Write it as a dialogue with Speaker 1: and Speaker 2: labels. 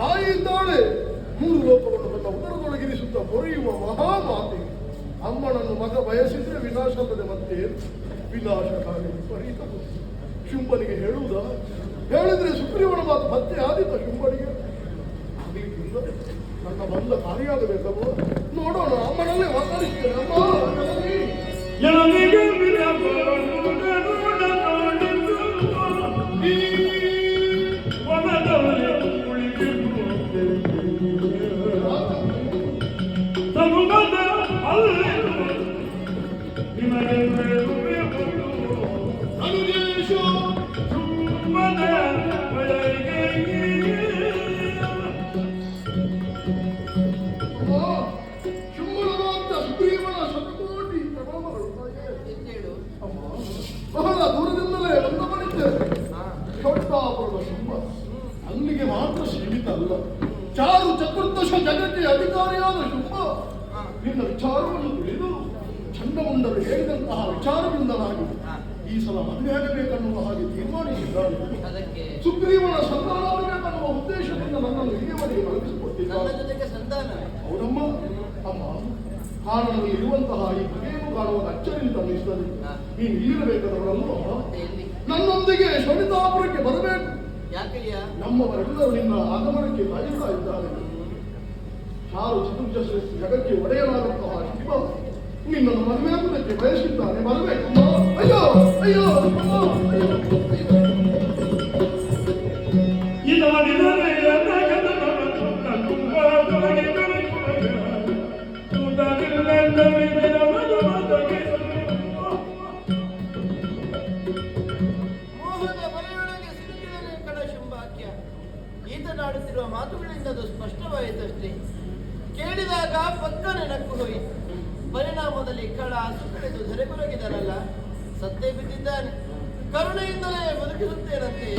Speaker 1: ತಾಯಿಯಿದ್ದಾಳೆ ಮೂರು ಲೋಕವನ್ನು ತನ್ನ ಉದರದೊಳಗಿರಿಸುತ್ತ ಮಹಾ ಮಾತೆ ಅಮ್ಮನನ್ನು ಮಗ ಬಯಸಿದ್ರೆ ವಿನಾಶಪದ ಮತ್ತೆ ವಿನಾಶಕಾರಿ ಪರಿತ ಶುಂಭನಿಗೆ ಹೇಳುವುದಾ, ಹೇಳಿದ್ರೆ ಸುಗ್ರೀವನ ಮಾತು ಮತ್ತೆ ಆದಿತ್ತ ಶುಂಭನಿಗೆ. ನನ್ನ ಬಂದ ಕಾರ್ಯ ನೋಡೋಣ, ಅಮ್ಮನಲ್ಲೇ ಮಾತಾಡಿಸ್ತೇನೆ ಅಲ್ಲಿಗೆ ಮಾತ್ರ ಸೀಮಿತ ಅಲ್ಲ. ಚಾರು ಚತುರ್ದಶ ಜಗಕ್ಕೆ ಅಧಿಕಾರಿಯಾದ ಶುಂಭ. ನಿನ್ನ ವಿಚಾರವನ್ನು ತಿಳಿದು ಚಂಡಮುಂಡರು ಹೇಳಿದಂತಹ ವಿಚಾರದಿಂದಲಾಗಿ ಈ ಸಲ ಮದುವೆಯಾಗಬೇಕನ್ನುವ ಹಾಗೆ ತೀರ್ಮಾನಿಸಿದ್ದಾರೆ
Speaker 2: ಅದಕ್ಕೆ?
Speaker 1: ಸುಗ್ರೀವನ ಸಂತಾನವಾಗಬೇಕನ್ನುವ ಉದ್ದೇಶದಿಂದ ನನ್ನನ್ನು ಇಲ್ಲಿಯವರೆಗೆ
Speaker 2: ಒಳಗಿಸಿಕೊಟ್ಟಿದ್ದಾರೆ
Speaker 1: ಅವರಮ್ಮ ಅಮ್ಮ ಕಾರಣದಲ್ಲಿ ಇರುವಂತಹ ಈ ಬಗೆಯನ್ನು ಕಾಣುವ ಅಚ್ಚರಿ ತನ್ನಿಸ್ತದೆ ನೀನು
Speaker 2: ಇಲ್ಲಿರಬೇಕಾದವರನ್ನು
Speaker 1: ನನ್ನೊಂದಿಗೆ ಶೋಣಿತಾಪುರಕ್ಕೆ ಬರಬೇಕು. ನಮ್ಮವರೆಲ್ಲರೂ ನಿನ್ನ ಆಗಮನಕ್ಕೆ ಕಾಯುತ್ತಾ ಇದ್ದಾರೆ ಯಾರು ಚತುರ್ಜ ಜಗಕ್ಕೆ ಒಡೆಯಲಾದಂತಹ ಶಿವ ನಿನ್ನನ್ನು ಮದುವೆಯಾಗುವುದಕ್ಕೆ ಬಯಸಿದ್ದಾನೆ ಬರಬೇಕಮ್ಮ ಅಯ್ಯೋ ಅಯ್ಯೋ ಅಮ್ಮ, ಅಯ್ಯೋ ಅಯ್ಯೋ
Speaker 3: ಇದರಿದರೆ ನಗದ ನಮನ ಕುಂಭದೊಳಗೆ ಕರೆಯುವಾಗ ಉದರಿಲ್ಲದವಿದೆ ನಮನ ಮದಗೆ
Speaker 2: ಮೋಹದ ಬಲೆಯೊಳಗೆ ಸಿಲುಕಿದನೆ ಕಡ ಶುಂಭಾಕ್ಯ ಈತನಾಡುತ್ತಿರುವ ಮಾತುಗಳಿಂದ ಅದು ಸ್ಪಷ್ಟವಾಯಿತಷ್ಟೇ ಕೇಳಿದಾಗ ಪಕ್ಕ ನೆನಕು ಹೋಯಿತು. ಪರಿಣಾಮದಲ್ಲಿ ಕಳ ಸುತ್ತಳೆದು ಧರೆಕೊರಗಿದನಲ್ಲ ಸತ್ತೇ ಬಿದ್ದಿದ್ದಾನೆ. ಕರುಣೆಯಿಂದಲೇ ಬದುಕಿಸುತ್ತೇನಂತೆ